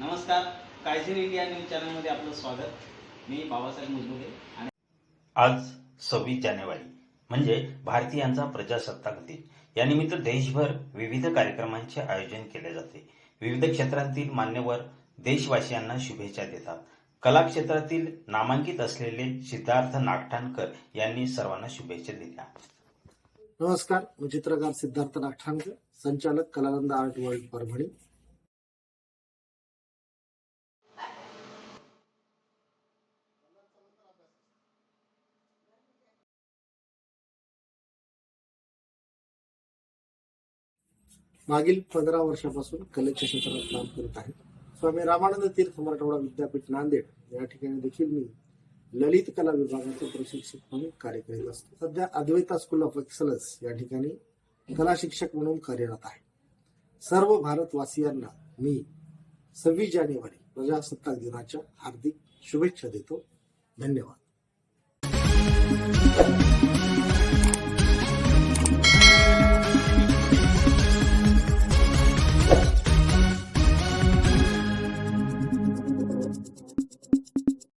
नमस्कार. कायझिन India news चॅनलमध्ये आपलं स्वागत. मी बाबासाहेब मुजमुगे आणि आज सव्वीस जानेवारी म्हणजे भारतीयांचा प्रजासत्ताक दिन यानिमित्त देशभर विविध कार्यक्रमांचे आयोजन केले जाते. विविध क्षेत्रातील मान्यवर देशवासियांना शुभेच्छा देतात. कला क्षेत्रातील नामांकित असलेले सिद्धार्थ नागठाणकर यांनी सर्वांना शुभेच्छा दिल्या. नमस्कार. मी चित्रकार सिद्धार्थ नागठाणकर संचालक कलानंद आर्ट वर्ल्ड परभणी. मागील पंधरा वर्षापासून कलेच्या क्षेत्रात काम करत आहे. स्वामी रामानंद तीर्थ मराठवाडा विद्यापीठ नांदेड. या ठिकाणी देखील मी ललित कला विभागाचे प्रशिक्षक म्हणून कार्य करीत असतो. सध्या अद्वैता स्कूल ऑफ एक्सलन्स या ठिकाणी कला शिक्षक म्हणून कार्यरत आहे. सर्व भारतवासियांना मी सव्वीस जानेवारी प्रजासत्ताक दिनाच्या हार्दिक शुभेच्छा देतो. धन्यवाद.